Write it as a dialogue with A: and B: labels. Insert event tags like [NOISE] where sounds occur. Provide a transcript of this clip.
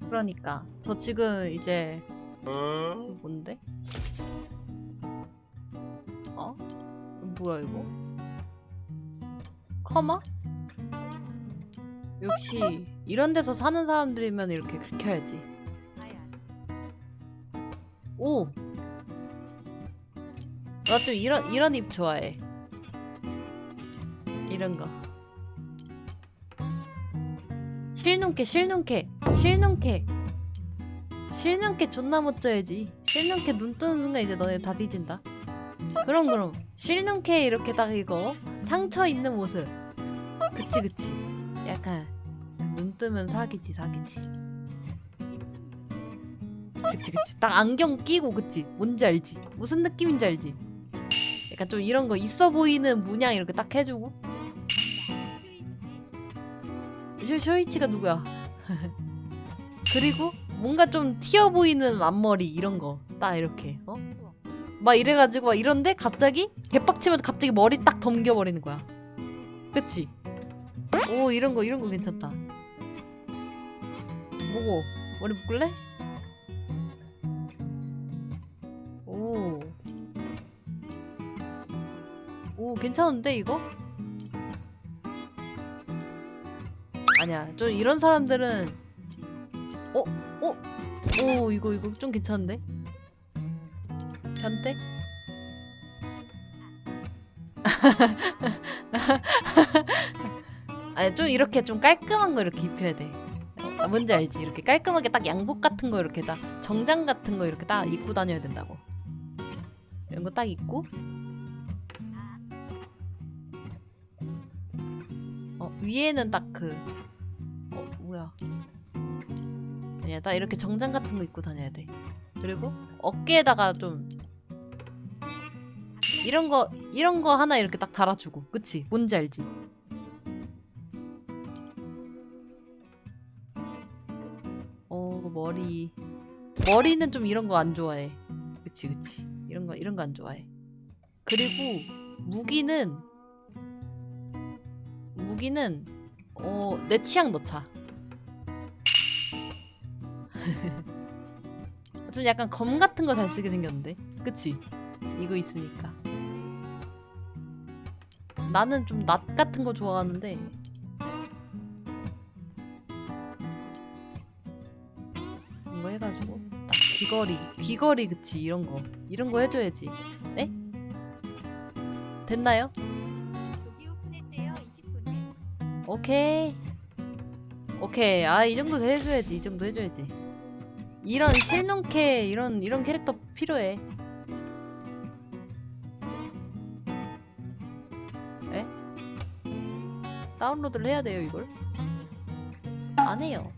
A: 그러니까 저 지금 이제 뭔데? 어? 뭐야 이거? 커마? 역시 이런 데서 사는 사람들이면 이렇게 긁혀야지. 오. 나 좀 이런 이런 입 좋아해. 이런 거. 실눈캐 실눈캐 실눈캐 실눈캐 존나 멋져야지. 실눈캐 눈 뜨는 순간 이제 너네 다 뒤진다. 그럼 그럼 실눈캐 이렇게 딱 이거 상처 있는 모습. 그치 그치. 약간 눈 뜨면 사기지 사기지. 그치 그치 딱 안경 끼고 그치 뭔지 알지 무슨 느낌인지 알지 약간 좀 이런 거 있어 보이는 문양 이렇게 딱 해주고 쇼이치가 누구야 [LAUGHS] 그리고 뭔가 좀 튀어 보이는 앞머리 이런 거 딱 이렇게 어? 막 이래가지고 막 이런데 갑자기 개빡치면 갑자기 머리 딱 덤겨버리는 거야 그치 오 이런 거 이런 거 괜찮다 뭐고 머리 묶을래? 오. 오, 괜찮은데, 이거? 아니야. 좀 이런 사람들은, 어? 어? 오, 이거, 이거 좀 괜찮은데? 변태? [LAUGHS] 아니, 좀 이렇게 좀 깔끔한 거 이렇게 입혀야 돼. 아, 뭔지 알지? 이렇게 깔끔하게 딱 양복 같은 거 이렇게 딱 정장 같은 거 이렇게 딱 입고 다녀야 된다고. 이런 거 딱 입고. 위에는 딱 그. 어 뭐야? 아니야, 딱 이렇게 정장 같은 거 입고 다녀야 돼. 그리고 어깨에다가 좀 이런 거 이런 거 하나 이렇게 딱 달아주고, 그치? 뭔지 알지? 어 머리 머리는 좀 이런 거 안 좋아해. 그치 그치 이런 거 이런 거 안 좋아해. 그리고 무기는 무기는 어 내 취향 넣자. [LAUGHS] 좀 약간 검 같은 거 잘 쓰게 생겼는데, 그치? 이거 있으니까. 나는 좀 낫 같은 거 좋아하는데 이거 해가지고 딱 귀걸이 귀걸이 그치 이런 거 이런 거 해줘야지 네? 됐나요? 오케이. 오케이. 아 이 정도 해줘야지. 이 정도 해줘야지. 이런 실눈캐 이런 이런 캐릭터 필요해. 에? 다운로드를 해야 돼요 이걸? 안 해요